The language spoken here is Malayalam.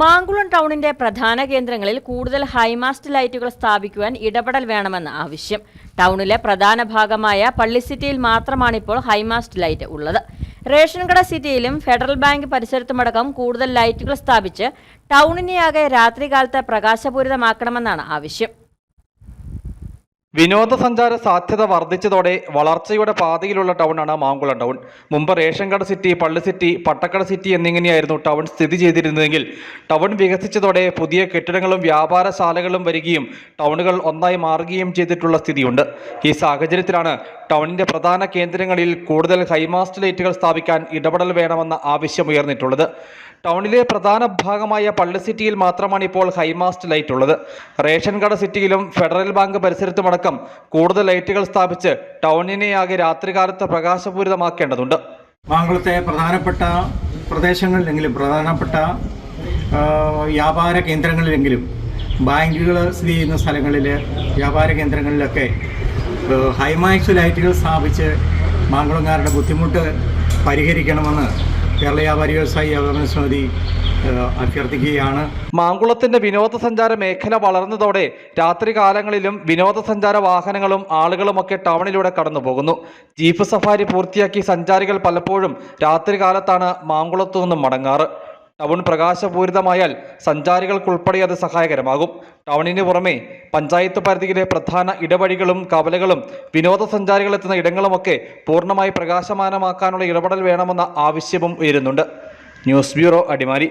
മാങ്കുളം ടൗണിന്റെ പ്രധാന കേന്ദ്രങ്ങളിൽ കൂടുതൽ ഹൈമാസ്റ്റ് ലൈറ്റുകൾ സ്ഥാപിക്കുവാൻ ഇടപെടൽ വേണമെന്ന ആവശ്യം. ടൗണിലെ പ്രധാന ഭാഗമായ പള്ളിസിറ്റിയിൽ മാത്രമാണിപ്പോൾ ഹൈമാസ്റ്റ് ലൈറ്റ് ഉള്ളത്. റേഷൻ കട സിറ്റിയിലും ഫെഡറൽ ബാങ്ക് പരിസരത്തുമടക്കം കൂടുതൽ ലൈറ്റുകൾ സ്ഥാപിച്ച് ടൗണിനെയാകെ രാത്രികാലത്ത് പ്രകാശപൂരിതമാക്കണമെന്നാണ് ആവശ്യം. വിനോദസഞ്ചാര സാധ്യത വർദ്ധിച്ചതോടെ വളർച്ചയുടെ പാതയിലുള്ള ടൗണാണ് മാങ്കുളം ടൗൺ. മുമ്പ് ration Kada city Palli city Pattakkada city എന്നിങ്ങനെയായിരുന്നു town സ്ഥിതി ചെയ്തിരുന്നതെങ്കിൽ ടൗൺ വികസിച്ചതോടെ പുതിയ കെട്ടിടങ്ങളും വ്യാപാരശാലകളും വരികയും ടൗണുകൾ ഒന്നായി മാറുകയും ചെയ്തിട്ടുള്ള സ്ഥിതിയുണ്ട്. ഈ സാഹചര്യത്തിലാണ് ടൗണിന്റെ പ്രധാന കേന്ദ്രങ്ങളിൽ കൂടുതൽ ഹൈമാസ്റ്റ് ലൈറ്റുകൾ സ്ഥാപിക്കാൻ ഇടപെടൽ വേണമെന്ന ആവശ്യമുയർന്നിട്ടുള്ളത് ടൗണിലെ പ്രധാന ഭാഗമായ പള്ളി സിറ്റിയിൽ മാത്രമാണ് ഇപ്പോൾ ഹൈമാസ്റ്റ് ലൈറ്റ് ഉള്ളത്. റേഷൻ കട സിറ്റിയിലും ഫെഡറൽ ബാങ്ക് പരിസരത്തുമടക്കം കൂടുതൽ ലൈറ്റുകൾ സ്ഥാപിച്ച് ടൗണിനെയാകെ രാത്രികാലത്ത് പ്രകാശപൂരിതമാക്കേണ്ടതുണ്ട്. മാങ്കുളത്തെ പ്രധാനപ്പെട്ട പ്രദേശങ്ങളിലെങ്കിലും പ്രധാനപ്പെട്ട വ്യാപാര കേന്ദ്രങ്ങളിലെങ്കിലും ബാങ്കുകൾ സ്ഥിതി ചെയ്യുന്ന സ്ഥലങ്ങളിൽ വ്യാപാര കേന്ദ്രങ്ങളിലൊക്കെ ഹൈമാക്സ് ലൈറ്റുകൾ സ്ഥാപിച്ച് മാങ്കുളംകാരുടെ ബുദ്ധിമുട്ട് പരിഹരിക്കണമെന്ന് കേരള വ്യാപാരി വ്യവസായി ഏകോപന സമിതി അഭ്യർത്ഥിക്കുകയാണ്. മാങ്കുളത്തിന്റെ വിനോദസഞ്ചാര മേഖല വളർന്നതോടെ രാത്രികാലങ്ങളിലും വിനോദസഞ്ചാര വാഹനങ്ങളും ആളുകളുമൊക്കെ ടൗണിലൂടെ കടന്നു പോകുന്നു ജീപ്പ് സഫാരി പൂർത്തിയാക്കി സഞ്ചാരികൾ പലപ്പോഴും രാത്രികാലത്താണ് മാങ്കുളത്തു നിന്നും മടങ്ങാറ്. ടൗൺ പ്രകാശപൂരിതമായാൽ സഞ്ചാരികൾക്കുൾപ്പെടെ അത് സഹായകരമാകും. ടൗണിന് പുറമെ പഞ്ചായത്ത് പരിധിയിലെ പ്രധാന ഇടവഴികളും കവലകളും വിനോദസഞ്ചാരികൾ എത്തുന്ന ഇടങ്ങളുമൊക്കെ പൂർണമായി പ്രകാശമാനമാക്കാനുള്ള ഇടപെടൽ വേണമെന്ന ആവശ്യവും ഉയരുന്നുണ്ട്. News bureau Adimali.